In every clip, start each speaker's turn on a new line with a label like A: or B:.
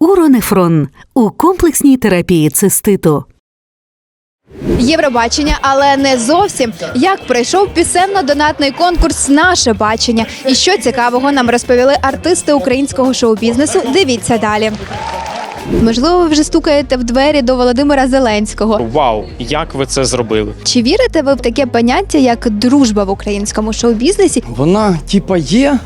A: Уронефрон у комплексній терапії циститу.
B: Євробачення, але не зовсім. Як пройшов пісенно-донатний конкурс Наше бачення і що цікавого нам розповіли артисти українського шоу-бізнесу. Дивіться далі. Можливо, ви вже стукаєте в двері до Володимира Зеленського.
C: Вау, як ви це зробили?
B: Чи вірите ви в таке поняття як дружба в українському шоу-бізнесі?
D: Вона типа є,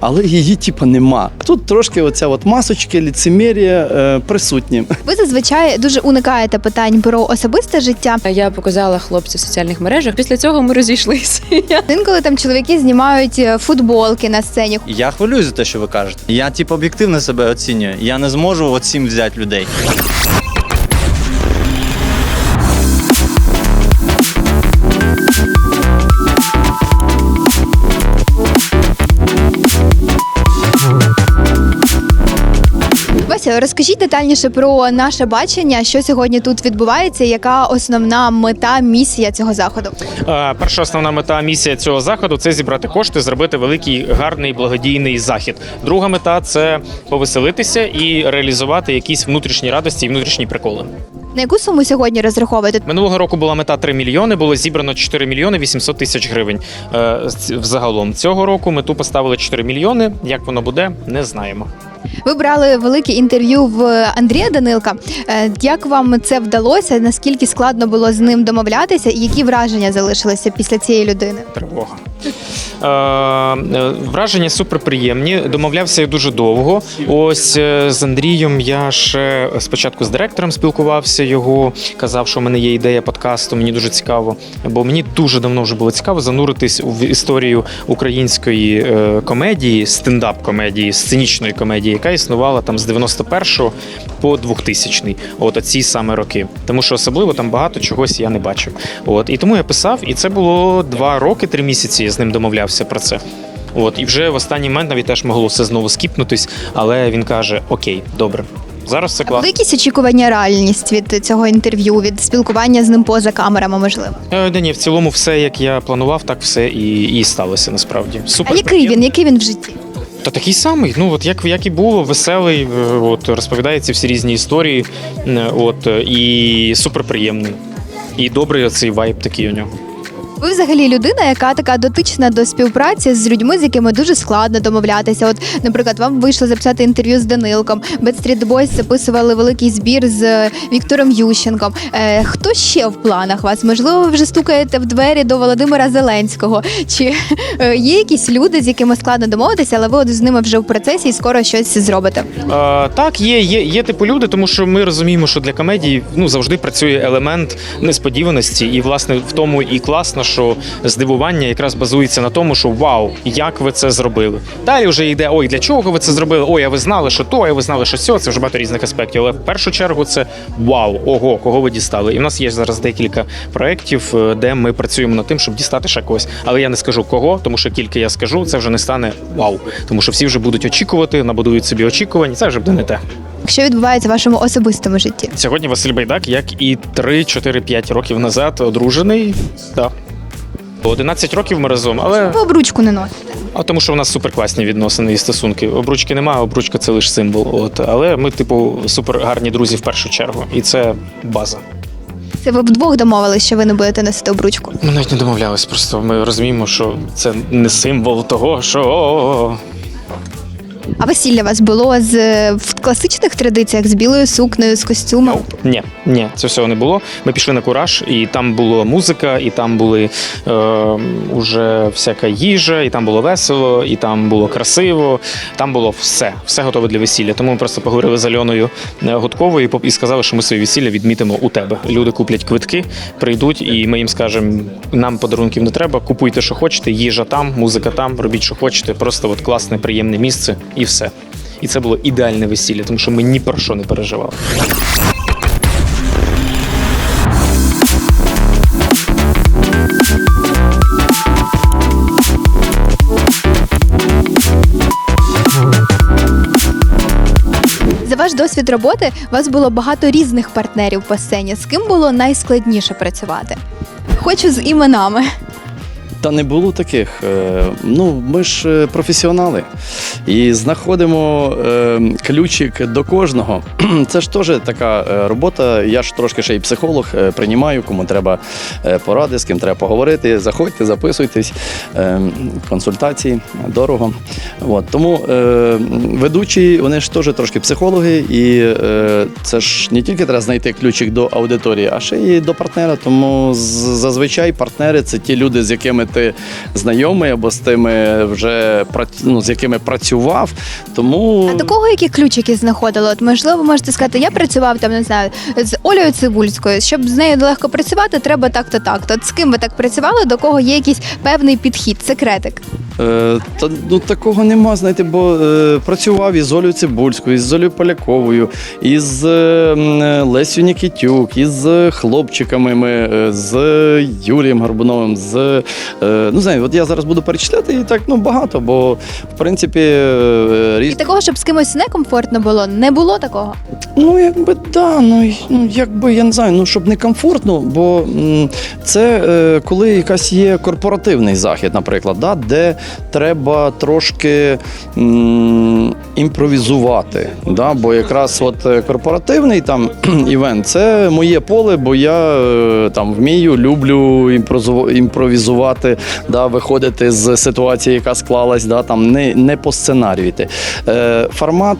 D: але її типа нема. Тут трошки оця от масочки, ліцемір'я е, присутні.
B: Ви зазвичай дуже уникаєте питань про особисте життя.
E: Я показала хлопцю в соціальних мережах. Після цього ми розійшлися.
B: Інколи там чоловіки знімають е, футболки на сцені.
F: Я хвилююсь за те, що ви кажете. Я типу об'єктивно себе оцінюю. Я не зможу от всім взяти людей.
B: Розкажіть детальніше про наше бачення, що сьогодні тут відбувається, яка основна мета, місія цього заходу.
C: Е, Перша основна мета місія цього заходу це зібрати кошти, зробити великий гарний благодійний захід. Друга мета це повеселитися і реалізувати якісь внутрішні радості і внутрішні приколи.
B: На яку суму сьогодні розраховуєте?
C: Минулого року була мета 3 мільйони, було зібрано 4 мільйони 800 тисяч гривень. Е, Взагалом цього року мету поставили 4 мільйони. Як воно буде, не знаємо.
B: Ви брали велике інтерв'ю в Андрія Данилка. Е, Як вам це вдалося? Наскільки складно було з ним домовлятися, і які враження залишилися після цієї людини?
C: Тривога. Е, враження суперприємні. Домовлявся я дуже довго. Ось е, з Андрієм я ще спочатку з директором спілкувався. Його казав, що в мене є ідея подкасту. Мені дуже цікаво, бо мені дуже давно вже було цікаво зануритись в історію української е, комедії, стендап-комедії, сценічної комедії, яка існувала там з 91 по 2000 От оці саме роки. Тому що особливо там багато чогось я не бачив. От і тому я писав, і це було два роки, три місяці. Я з ним домовлявся про це. От і вже в останній момент навіть теж могло все знову скіпнутись, але він каже: Окей, добре. Зараз це
B: були якісь очікування реальність від цього інтерв'ю, від спілкування з ним поза камерами, можливо?
C: Е, да ні, в цілому, все як я планував, так все і, і сталося насправді. Супер.
B: А який він? Який він в житті?
C: Та такий самий. Ну от як, як і було, веселий, е, от розповідає ці всі різні історії. е, От і суперприємний. І добрий оцей вайб такий у нього.
B: Ви взагалі людина, яка така дотична до співпраці з людьми, з якими дуже складно домовлятися. От, наприклад, вам вийшло записати інтерв'ю з Данилком. Backstreet Boys записували великий збір з Віктором Ющенком. Е, хто ще в планах вас? Можливо, ви вже стукаєте в двері до Володимира Зеленського? Чи е, є якісь люди, з якими складно домовитися, але ви от з ними вже в процесі і скоро щось зробите?
C: Е, так, є, є, є типу люди, тому що ми розуміємо, що для комедії ну завжди працює елемент несподіваності, і власне в тому і класно, що здивування якраз базується на тому, що вау, як ви це зробили. Далі вже йде ой, для чого ви це зробили? Ой, а ви знали, що то, а ви знали, що сьо. Це вже багато різних аспектів. Але в першу чергу це вау, ого, кого ви дістали. І в нас є зараз декілька проєктів, е, де ми працюємо над тим, щоб дістати ще когось. Але я не скажу кого, тому що тільки я скажу, це вже не стане вау. Тому що всі вже будуть очікувати, набудують собі очікувань. Це вже буде не те.
B: Що відбувається в вашому особистому житті?
C: Сьогодні Василь Байдак, як і 3-4-5 років назад, одружений. Так. 11 років ми разом, але
B: Ви обручку не носите.
C: а тому, що в нас суперкласні відносини і стосунки. Обручки немає, обручка це лише символ. От але ми, типу, супер гарні друзі в першу чергу, і це база.
B: Це ви вдвох домовились, що ви не будете носити обручку.
C: Ми навіть не домовлялись. Просто ми розуміємо, що це не символ того, що
B: А весілля у вас було з в класичних традиціях з білою сукнею, з костюмом.
C: Ні, ні, це всього не було. Ми пішли на кураж, і там була музика, і там були е, уже всяка їжа, і там було весело, і там було красиво. Там було все, все готове для весілля. Тому ми просто поговорили з Альоною е, Гудковою і сказали, що ми своє весілля відмітимо у тебе. Люди куплять квитки, прийдуть, і ми їм скажемо: нам подарунків не треба, купуйте, що хочете, їжа там, музика там, робіть, що хочете. Просто от класне, приємне місце, і все. І це було ідеальне весілля, тому що ми ні про що не переживали.
B: За ваш досвід роботи у вас було багато різних партнерів по сцені. З ким було найскладніше працювати? Хочу з іменами.
D: Та не було таких. Е, Ну, ми ж е, професіонали і знаходимо е, ключик до кожного. Це ж теж така робота. Я ж трошки ще й психолог, приймаю, кому треба поради, з ким треба поговорити. Заходьте, записуйтесь, консультації дорого. От. Тому ведучі, вони ж теж трошки психологи, і це ж не тільки треба знайти ключик до аудиторії, а ще й до партнера. Тому зазвичай партнери це ті люди, з якими ти знайомий або з тими вже ну, з якими працював. Тому
B: А до кого які ключики знаходили? От можливо, можете сказати, я працював там, не знаю, з Олею Цибульською. Щоб з нею легко працювати, треба так-то так-то. З ким ви так працювали, до кого є якийсь певний підхід, секретик.
D: Е, та ну такого нема, знаєте, бо е, працював із Олею Цибульською, із Олею Поляковою, із е, е, Лесю Нікітюк, із е, хлопчиками, ми, е, з Юрієм Горбуновим, з е, ну знаю, от я зараз буду перечисляти і так ну багато, бо в принципі е,
B: І
D: різ...
B: такого, щоб з кимось некомфортно було, не було такого.
D: Ну, якби да, ну, й- ну якби я не знаю, ну щоб не комфортно, бо м, це е, коли якась є корпоративний захід, наприклад, да, де треба трошки м, імпровізувати. Да, бо якраз от е, корпоративний там івент це моє поле, бо я е, там вмію, люблю імпровізувати, да, виходити з ситуації, яка склалась, да, там не, не по сценарію. Е, формат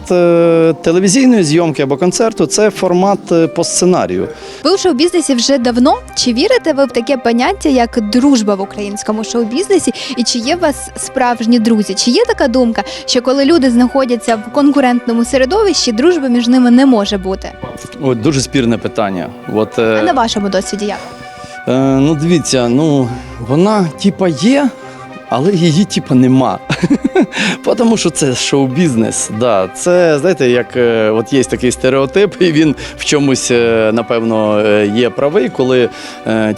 D: телевізійної зйомки або концерту це формат по сценарію.
B: Ви у шоу-бізнесі вже давно. Чи вірите ви в таке поняття, як дружба в українському шоу-бізнесі? І чи є у вас справжні друзі? Чи є така думка, що коли люди знаходяться в конкурентному середовищі, дружби між ними не може бути?
D: От дуже спірне питання. От, е,
B: А на вашому досвіді як?
D: Е, ну, дивіться, ну вона типа є, але її типа нема. Тому що це шоу-бізнес. Да. Це, знаєте, як е, от є такий стереотип, і він в чомусь, е, напевно, е, є правий, коли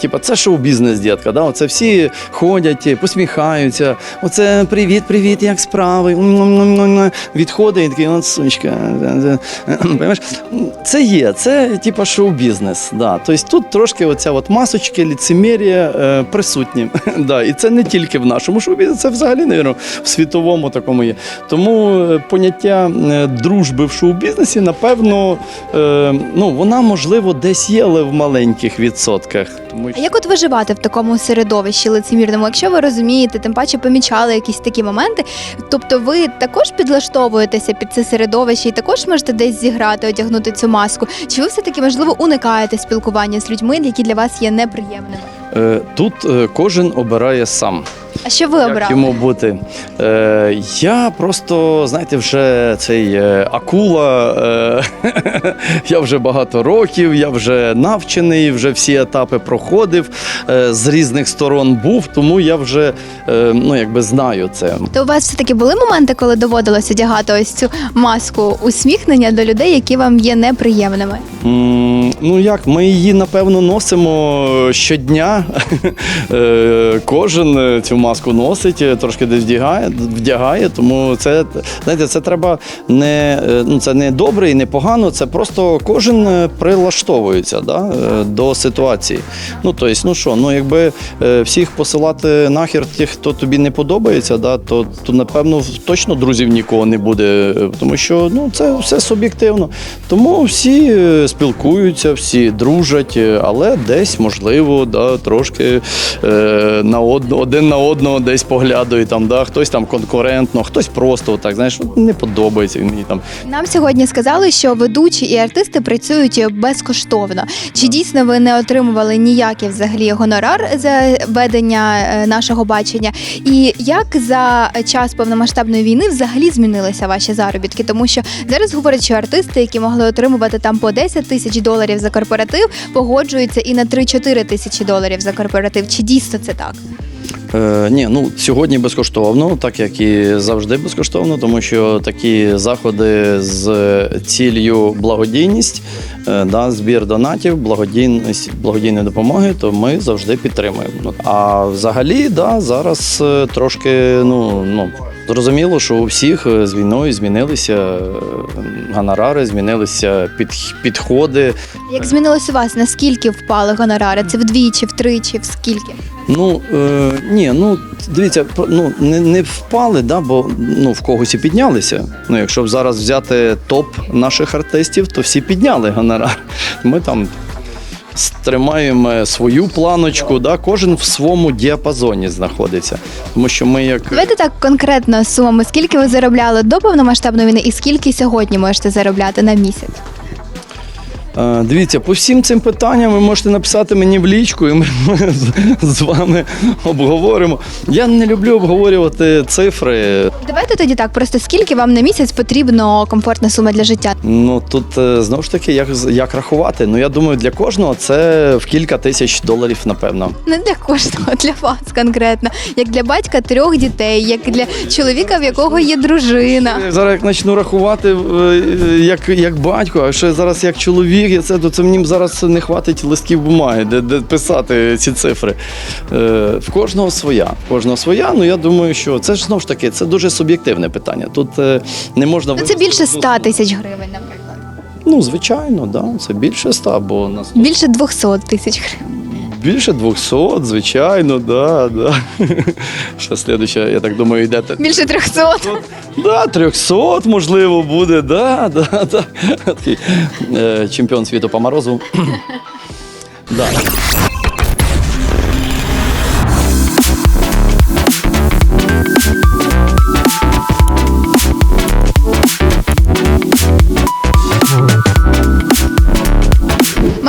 D: типа, це шоу-бізнес, дітка. Да? Оце всі ходять, посміхаються. Оце привіт, привіт, як справи. Відходить такий, от сучка. Це є, це типа шоу-бізнес. Да. Тобто тут трошки оця от масочки, ліцемір'я е, присутні. да. І це не тільки в нашому шоу-бізнесі, це взагалі, навірно, в світовому такому є. Тому е, поняття е, дружби в шоу-бізнесі, напевно, е, ну, вона можливо десь є, але в маленьких відсотках. Тому
B: А як от виживати в такому середовищі лицемірному? Якщо ви розумієте, тим паче помічали якісь такі моменти, тобто ви також підлаштовуєтеся під це середовище і також можете десь зіграти, одягнути цю маску? Чи ви все таки можливо уникаєте спілкування з людьми, які для вас є неприємними?
D: Тут кожен обирає сам.
B: А що ви
D: Як йому бути? Е, я просто, знаєте, вже цей е, акула. Е, я вже багато років, я вже навчений, вже всі етапи проходив, е, з різних сторон був, тому я вже е, ну, якби знаю це.
B: То у вас все таки були моменти, коли доводилось одягати ось цю маску усміхнення до людей, які вам є неприємними?
D: М, Ну як, ми її напевно носимо щодня. Е, Кожен е, цю маску носить, е, трошки десь вдягає, вдягає. Тому це знаєте, це треба не е, ну це не добре і не погано. Це просто кожен е, прилаштовується да, до ситуації. Ну тобто, ну що, ну якби всіх посилати нахер тих, хто тобі не подобається, да, то, то напевно точно друзів нікого не буде, тому що ну це все суб'єктивно. Тому всі спілкуються, всі дружать, але десь можливо, да, трошки е, на од, один на одного десь поглядають, там, да, хтось там конкурентно, хтось просто так, знаєш, не подобається він мені там.
B: Нам сьогодні сказали, що ведучі і артисти працюють безкоштовно. Чи дійсно ви не отримували ніякий взагалі гонорар за ведення е, нашого бачення? І як за час повномасштабної війни взагалі змінилися ваші заробітки? Тому що зараз говорять, що артисти, які могли отримувати там по 10 тисяч доларів за корпоратив, погоджуються і на 3-4 тисячі доларів за корпоратив. Чи дійсно це так?
D: Е, ні, ну сьогодні безкоштовно, так як і завжди безкоштовно, тому що такі заходи з ціллю благодійність, е, да, збір донатів, благодійність благодійної допомоги, то ми завжди підтримуємо. А взагалі, да, зараз е, трошки, ну ну. Зрозуміло, що у всіх е, з війною змінилися е, гонорари, змінилися під, підходи.
B: Як змінилось у вас? Наскільки впали гонорари? Це вдвічі, втричі, в скільки?
D: Ну е, ні, ну дивіться, ну не, не впали, да, бо ну в когось і піднялися. Ну, якщо б зараз взяти топ наших артистів, то всі підняли гонорар. Ми там тримаємо свою планочку, да, кожен в своєму діапазоні знаходиться. Тому що ми як
B: Давайте так конкретно сумами. Скільки ви заробляли до повномасштабної війни і скільки сьогодні можете заробляти на місяць?
D: Е, Дивіться, по всім цим питанням ви можете написати мені в лічку, і ми, з, вами обговоримо. Я не люблю обговорювати цифри.
B: Давайте тоді так, просто скільки вам на місяць потрібно комфортна сума для життя?
D: Ну тут е, знову ж таки, як, як рахувати. Ну я думаю, для кожного це в кілька тисяч доларів, напевно.
B: Не для кожного, для вас конкретно. Як для батька трьох дітей, як для чоловіка, в якого є дружина.
D: Я Зараз як почну рахувати е, як, як батько, а ще зараз як чоловік, я це, то це мені зараз не хватить листків бумаги, де, де писати ці цифри. Е, в кожного своя. В кожного своя. Ну я думаю, що це ж знову ж таки це дуже суб'єктивне питання. Тут е, не можна
B: Ну, це
D: вивести
B: більше
D: одну
B: 100 тисяч гривень, наприклад.
D: Ну, звичайно, да, це більше 100, бо нас
B: Більше 200 тисяч гривень.
D: Більше 200, звичайно, да, да. Ще слідуюча, я так думаю, йде.
B: Більше 300.
D: Да, 300, можливо, буде, да, да, да. Такий е, чемпіон світу по морозу. да.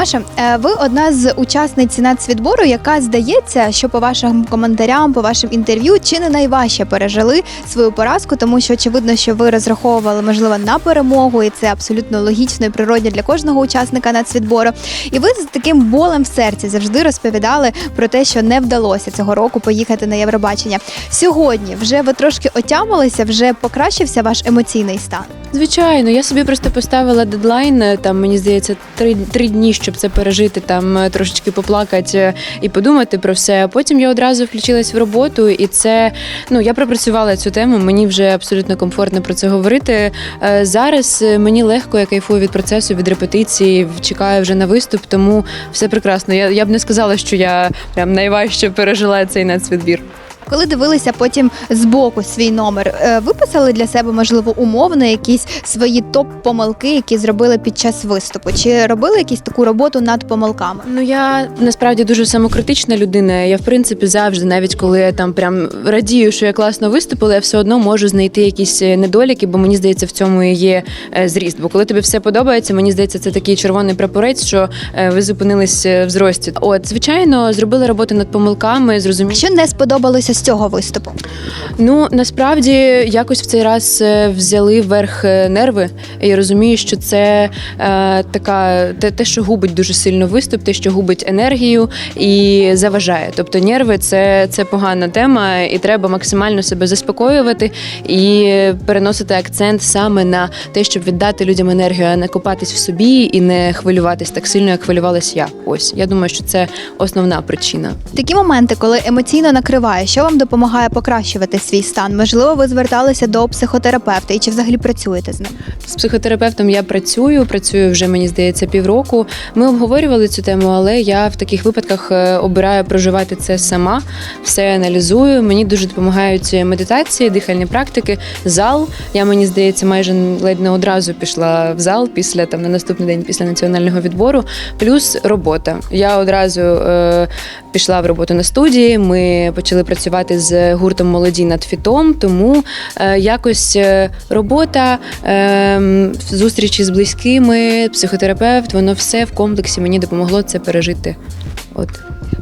B: Маша, е, ви одна з учасниць нацвідбору, яка здається, що по вашим коментарям, по вашим інтерв'ю, чи не найважче пережили свою поразку, тому що очевидно, що ви розраховували можливо на перемогу, і це абсолютно логічно і природне для кожного учасника нацвідбору. І ви з таким болем в серці завжди розповідали про те, що не вдалося цього року поїхати на Євробачення. Сьогодні вже ви трошки отямилися, вже покращився ваш емоційний стан.
E: Звичайно, я собі просто поставила дедлайн. е, Там мені здається, три, три дні, щоб це пережити, там е, трошечки поплакати е, і подумати про все. А потім я одразу включилась в роботу, і це ну я пропрацювала цю тему. Мені вже абсолютно комфортно про це говорити. Зараз мені легко, я кайфую від процесу, від репетиції, чекаю вже на виступ, тому все прекрасно. Я, я б не сказала, що я прям найважче пережила цей нацвідбір.
B: Коли дивилися потім збоку свій номер, е, виписали для себе можливо умовно якісь свої топ-помилки, які зробили під час виступу? Чи робили якісь таку роботу над помилками?
E: Ну я насправді дуже самокритична людина. Я в принципі завжди, навіть коли я там прям радію, що я класно виступила, я все одно можу знайти якісь е, недоліки, бо мені здається, в цьому і є е, зріст. Бо коли тобі все подобається, мені здається, це такий червоний прапорець, що ви зупинились в зрості. От, звичайно, зробили роботу над помилками, зрозуміли.
B: Що не сподобалося з цього виступу?
E: Ну насправді якось в цей раз е, взяли вверх е, нерви. Я розумію, що це е, така те, те, що губить дуже сильно виступ, те, що губить енергію і заважає. Тобто нерви це, це погана тема, і треба максимально себе заспокоювати і переносити акцент саме на те, щоб віддати людям енергію, а не копатись в собі і не хвилюватись так сильно, як хвилювалась я. Ось я думаю, що це основна причина.
B: Такі моменти, коли емоційно накриває, що вам допомагає покращувати свій стан? Можливо, ви зверталися до психотерапевта і чи взагалі працюєте з ним?
E: З психотерапевтом я працюю, працюю вже мені здається півроку. Ми обговорювали цю тему, але я в таких випадках е, обираю проживати це сама, все аналізую. Мені дуже допомагають медитації, дихальні практики, зал. Я мені здається, майже ледь не одразу пішла в зал після там на наступний день після національного відбору. Плюс робота. Я одразу е, пішла в роботу на студії. Ми почали працювати з гуртом молоді над фітом. Тому е, якось е, робота, е, зустрічі з близькими, психотерапевт, воно все в комплексі мені допомогло це пережити. От.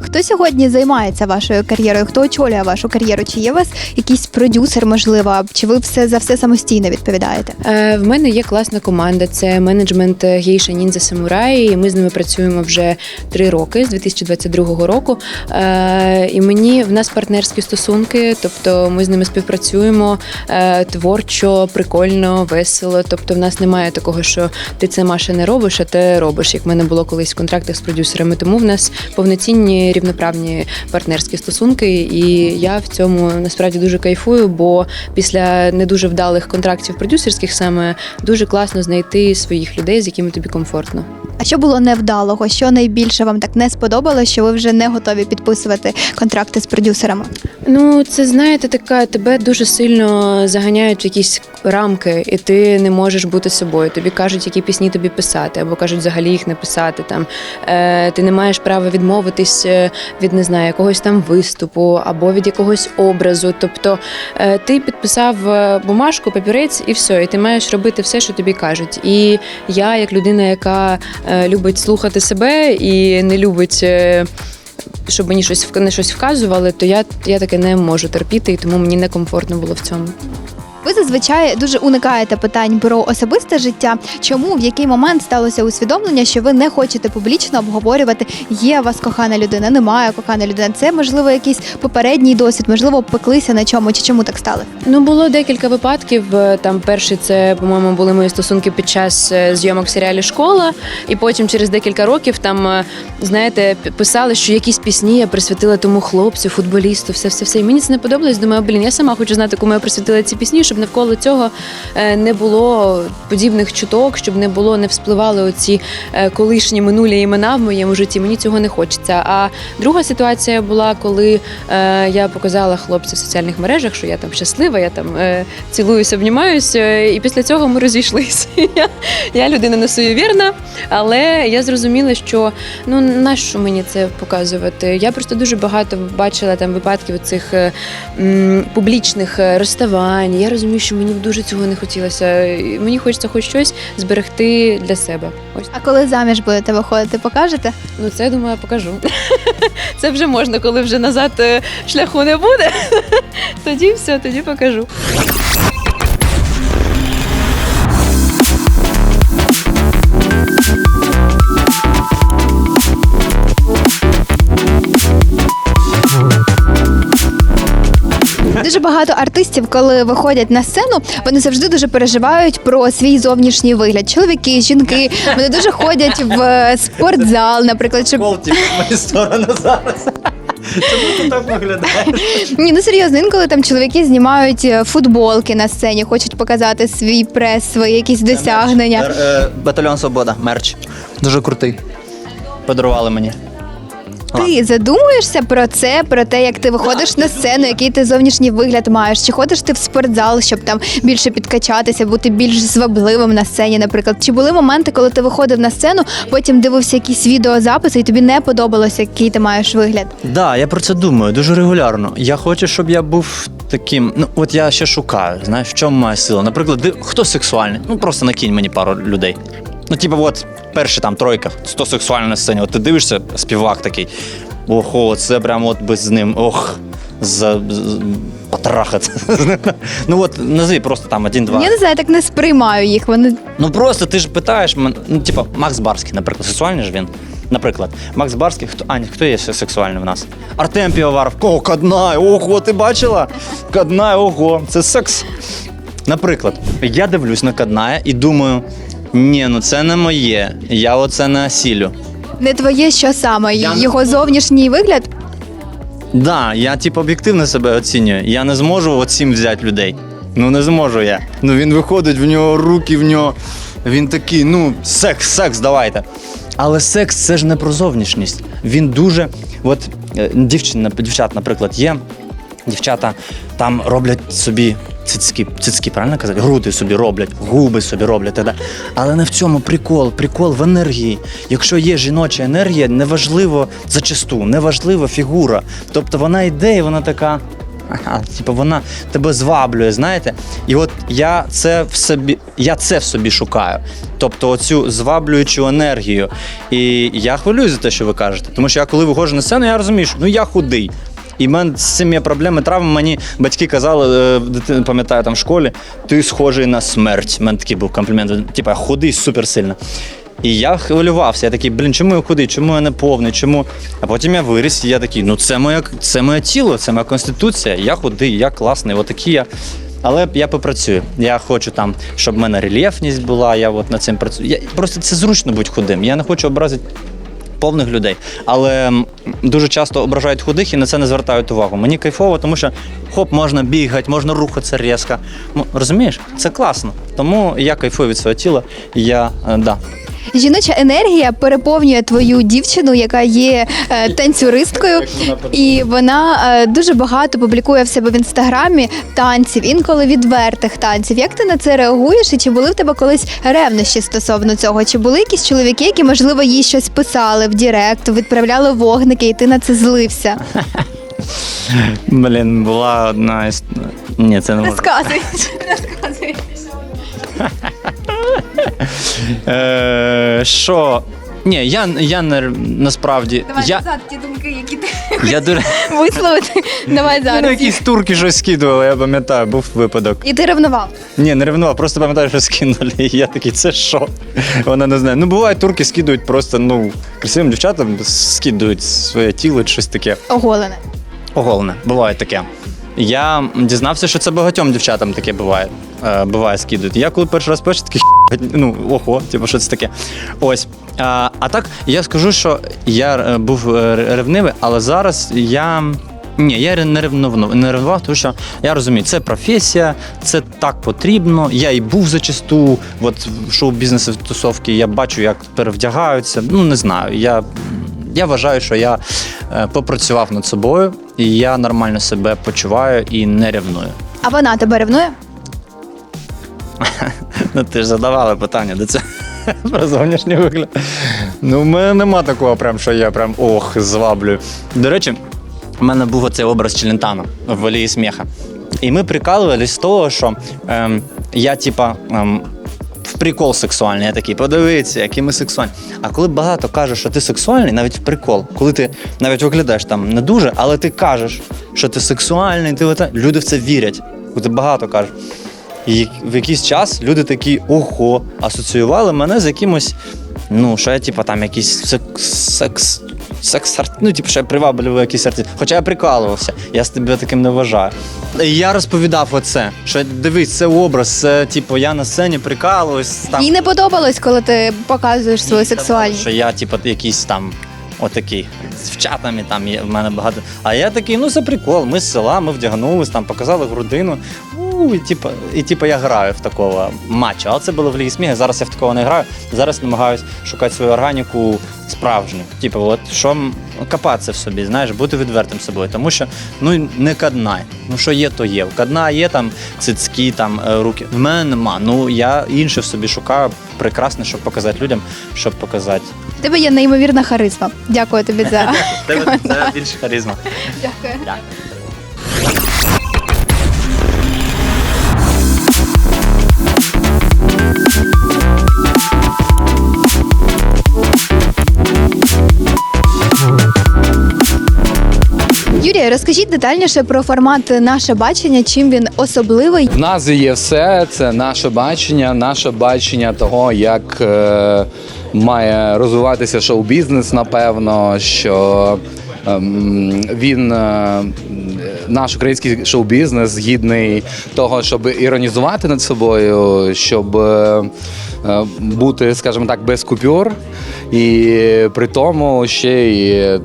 B: Хто сьогодні займається вашою кар'єрою? Хто очолює вашу кар'єру? Чи є у вас якийсь продюсер, можливо, чи ви все за все самостійно відповідаєте?
E: Е, В мене є класна команда. Це менеджмент Гейша Ніндзя Самураї. І ми з ними працюємо вже три роки з 2022 року. Е, І мені в нас партнерські стосунки, тобто ми з ними співпрацюємо е, творчо, прикольно, весело. Тобто, в нас немає такого, що ти це Маша не робиш, а ти робиш, як в мене було колись в контрактах з продюсерами. Тому в нас повноцінні рівноправні партнерські стосунки, і я в цьому насправді дуже кайфую, бо після не дуже вдалих контрактів продюсерських саме дуже класно знайти своїх людей, з якими тобі комфортно.
B: А що було невдалого? Що найбільше вам так не сподобалося, що ви вже не готові підписувати контракти з продюсерами?
E: Ну, це знаєте, така тебе дуже сильно заганяють в якісь рамки, і ти не можеш бути собою. Тобі кажуть, які пісні тобі писати, або кажуть взагалі їх не писати. Там е, ти не маєш права відмовитись е, від не знаю, якогось там виступу або від якогось образу. Тобто е, ти підписав е, бумажку, папірець, і все, і ти маєш робити все, що тобі кажуть. І я, як людина, яка любить слухати себе і не любить. е, щоб мені щось не щось вказували, то я, я таке не можу терпіти, і тому мені некомфортно було в цьому.
B: Ви зазвичай дуже уникаєте питань про особисте життя. Чому в який момент сталося усвідомлення, що ви не хочете публічно обговорювати, є у вас кохана людина, немає кохана людина? Це можливо якийсь попередній досвід, можливо, пеклися на чому чи чому так стали?
E: Ну було декілька випадків. Е, Там перший це, по-моєму, були мої стосунки під час е, зйомок в серіалі Школа, і потім через декілька років там, е, знаєте, писали, що якісь пісні я присвятила тому хлопцю, футболісту, все, все, все. І мені це не подобалось. Думаю, блін, я сама хочу знати, кому я присвятила ці пісні, щоб навколо цього е, не було подібних чуток, щоб не було, не вспливали оці е, колишні минулі імена в моєму житті. Мені цього не хочеться. А друга ситуація була, коли е, я показала хлопцю в соціальних мережах, що я там щаслива, я там цілуюся, обнімаюся, і після цього ми розійшлися. Я, людина не суєвірна, але я зрозуміла, що ну нащо мені це показувати? Я просто дуже багато бачила там випадків цих публічних розставань. Я розумію, що мені б дуже цього не хотілося. Мені хочеться хоч щось зберегти для себе. Ось
B: А коли заміж будете виходити, покажете?
E: ну це я думаю, покажу. Це вже можна, коли вже назад е, шляху не буде. Тоді все, тоді покажу.
B: Багато артистів, коли виходять на сцену, вони завжди дуже переживають про свій зовнішній вигляд. Чоловіки, жінки, вони дуже ходять в е, спортзал, наприклад, щоб
F: Колті в мою сторону зараз. Чому ти так виглядаєш?
B: ні, ну серйозно, інколи там чоловіки знімають е, футболки на сцені, хочуть показати свій прес, свої якісь досягнення.
F: Е, Батальйон Свобода, мерч. Дуже крутий. Подарували мені.
B: Ти задумуєшся про це, про те, як ти виходиш на сцену, який ти зовнішній вигляд маєш? Чи ходиш ти в спортзал, щоб там більше підкачатися, бути більш звабливим на сцені, наприклад? Чи були моменти, коли ти виходив на сцену, потім дивився якісь відеозаписи, і тобі не подобалося, який ти маєш вигляд?
F: Да, я про це думаю дуже регулярно. Я хочу, щоб я був таким. Ну, от я ще шукаю, знаєш, в чому моя сила. Наприклад, хто сексуальний? Ну просто накинь мені пару людей. Ну, типу, от перші там тройка, хто сексуальний на сцені. От ти дивишся, співак такий. Ого, це прямо от без з ним. Ох. За, потрахати. ну от назви просто там один-два.
B: Я не знаю, я так не сприймаю їх. Вони
F: Ну просто ти ж питаєш, мен- ну, типа, Макс Барський, наприклад, сексуальний ж він. Наприклад, Макс Барський, хто Аня, хто є ще сексуальний в нас? Артем Півоваров, кого Каднай, ого, ти бачила? Каднай, ого, це секс. Наприклад, я дивлюсь на Кадная і думаю: ні, ну це не моє, я оце не осілю.
B: не твоє, що саме
F: Я не-
B: його зовнішній вигляд.
F: Да, я типу об'єктивно себе оцінюю. Я не зможу от сім взяти людей. Ну не зможу я. Ну він виходить, в нього руки, в нього. Він такий, ну, секс, секс, давайте. Але секс це ж не про зовнішність. Він дуже. От е, дівчин, дівчат, наприклад, є. Дівчата там роблять собі цицьки, цицьки, правильно казати? Груди собі роблять, губи собі роблять. т.д. Але не в цьому прикол. Прикол в енергії. Якщо є жіноча енергія, неважливо зачасту, неважлива фігура. Тобто вона йде і вона така. Типу вона тебе зваблює, знаєте? І от я це в собі, я це в собі шукаю. Тобто оцю зваблюючу енергію. І я хвилююсь за те, що ви кажете. Тому що я коли виходжу на сцену, я розумію, що ну я худий. І в мене з є проблеми, травми. Мені батьки казали, е, пам'ятаю там в школі, ти схожий на смерть. У мене такий був комплімент. Я худий супер сильно. І я хвилювався. Я такий, блін, чому я худий, чому я не повний, чому. А потім я виріс, і я такий, ну це моє, це моє тіло, це моя конституція. Я худий, я класний, отакий я. Але я попрацюю. Я хочу там, щоб в мене рельєфність була, я от над цим працюю. Я, просто це зручно бути худим. Я не хочу образити повних людей. Але дуже часто ображають худих і на це не звертають увагу. Мені кайфово, тому що хоп, можна бігати, можна рухатися різко. Розумієш? Це класно. Тому я кайфую від свого тіла. Я, е, да,
B: Жіноча енергія переповнює твою дівчину, яка є е, танцюристкою, і вона е, дуже багато публікує в себе в інстаграмі танців, інколи відвертих танців. Як ти на це реагуєш? І чи були в тебе колись ревнощі стосовно цього? Чи були якісь чоловіки, які можливо їй щось писали в Дірект, відправляли вогники, і ти на це злився?
F: Блін, була одна із. Ні, це не можна.
B: Розказуй, розказуй.
F: Е, Що? Ні, я, я не насправді.
B: Давай
F: я,
B: назад ті думки, які ти
F: я дуже.
B: висловити. Давай
F: Ну,
B: зараз.
F: якісь турки щось скидували, я пам'ятаю, був випадок.
B: І ти ревнував.
F: Ні, не ревнував, просто пам'ятаю, що скинули. І я такий, це що? Вона не знає. Ну, буває, турки скидують просто, ну, красивим дівчатам скидують своє тіло чи щось таке.
B: Оголене.
F: Оголене, буває таке. Я дізнався, що це багатьом дівчатам таке буває. Е, буває, скидують. Я коли перший раз бачив, такий ну, ого, типу, що це таке. Ось. А, а так, я скажу, що я е, був е, ревнивий, але зараз я. Ні, я не ревнував, не ревнував, тому що я розумію, це професія, це так потрібно. Я і був зачасту, от в шоу-бізнесі в тусовки, я бачу, як перевдягаються. Ну, не знаю. Я, я вважаю, що я е, попрацював над собою, і я нормально себе почуваю і не ревную.
B: А вона тебе ревнує?
F: Ну, ти ж задавала питання до цього про зовнішній вигляд. Ну, в мене нема такого, прям, що я прям ох, зваблюю. До речі, в мене був оцей образ Челентана в волії сміха. І ми прикалувались з того, що ем, я, типа, ем, прикол сексуальний. Я такий, подивіться, які ми сексуальні. А коли багато кажеш, що ти сексуальний, навіть в прикол, коли ти навіть виглядаєш там не дуже, але ти кажеш, що ти сексуальний, ти ота- люди в це вірять. Коли ти багато кажеш. І в якийсь час люди такі ого, асоціювали мене з якимось, ну, що я, типу, там якийсь секс, секс, секс ну, типу, що я привабливий якийсь артист. Хоча я прикалувався, я себе таким не вважаю. Я розповідав оце, що дивись, це образ, це, типу, я на сцені прикалуюсь. Там,
B: Їй не подобалось, коли ти показуєш свою сексуальність.
F: що я, типу, якийсь там. Отакий з дівчатами там є в мене багато. А я такий, ну це прикол. Ми з села, ми вдягнулись, там показали грудину. Ну, і типу, і типу я граю в такого матчу. Але це було в Лігі сміху. Зараз я в такого не граю. Зараз намагаюся шукати свою органіку справжню. Типу, от що копатися в собі, знаєш, бути відвертим з собою. Тому що ну не каднай. Ну що є, то є. Кадна є там цицькі, там е, руки. В мене нема. Ну я інше в собі шукаю прекрасне, щоб показати людям, щоб показати.
B: Тебе є неймовірна харизма. Дякую тобі за
F: Тебе це більше харизма.
B: дякую. Розкажіть детальніше про формат наше бачення, чим він особливий.
G: В назві є все. Це наше бачення, наше бачення того, як е, має розвиватися шоу-бізнес, напевно, що ем, він. Е, наш український шоу-бізнес гідний того, щоб іронізувати над собою, щоб е, е, бути, скажімо так, без купюр, і при тому ще й,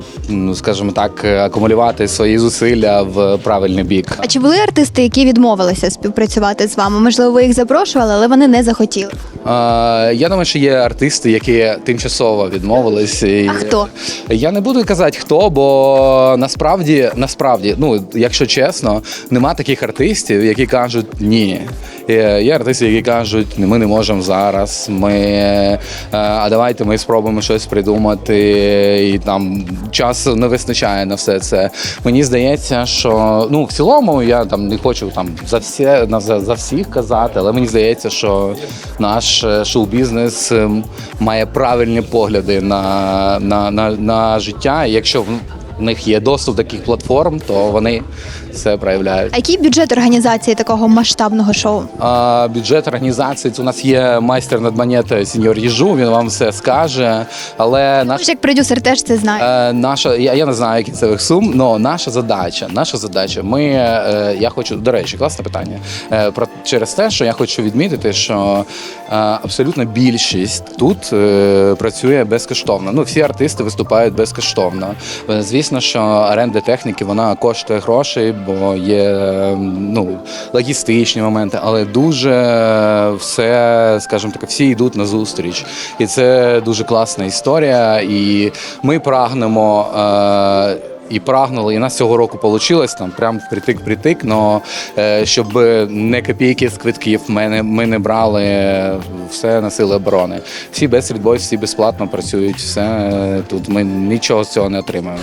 G: скажімо так, акумулювати свої зусилля в правильний бік.
B: А чи були артисти, які відмовилися співпрацювати з вами? Можливо, ви їх запрошували, але вони не захотіли.
G: Е, Я думаю, що є артисти, які тимчасово відмовились. І
B: А хто?
G: Я не буду казати хто, бо насправді, насправді, ну якщо чесно, нема таких артистів, які кажуть ні. Є, артисти, які кажуть, «Ні, ми не можемо зараз. Ми е, а давайте ми спробуємо щось придумати, і там часу не вистачає на все це. Мені здається, що ну в цілому я там не хочу там за все на за, за всіх казати, але мені здається, що наш е, шоу-бізнес ем, має правильні погляди на, на, на, на життя. Якщо в них є доступ до таких платформ, то вони це проявляють.
B: А який бюджет організації такого масштабного шоу?
G: А, бюджет організації у нас є майстер надмонети сеньор Їжу. Він вам все скаже. Але наш
B: як продюсер теж це знає.
G: Е, наша, я, я не знаю кінцевих сум, але наша задача, наша задача. Ми, е, я хочу, до речі, класне питання. Е, про через те, що я хочу відмітити, що абсолютно більшість тут працює безкоштовно. Ну, всі артисти виступають безкоштовно. Звісно, що оренда техніки вона коштує грошей, бо є ем, ну, логістичні моменти, але дуже все, скажімо так, всі йдуть на зустріч. І це дуже класна історія. І ми прагнемо. Е, і прагнули, і нас цього року вийшло там прям притик-притик, но е, щоб не копійки з квитків ми не, ми не брали все на сили оборони. Всі без Boys, всі безплатно працюють, все е, тут ми нічого з цього не отримаємо.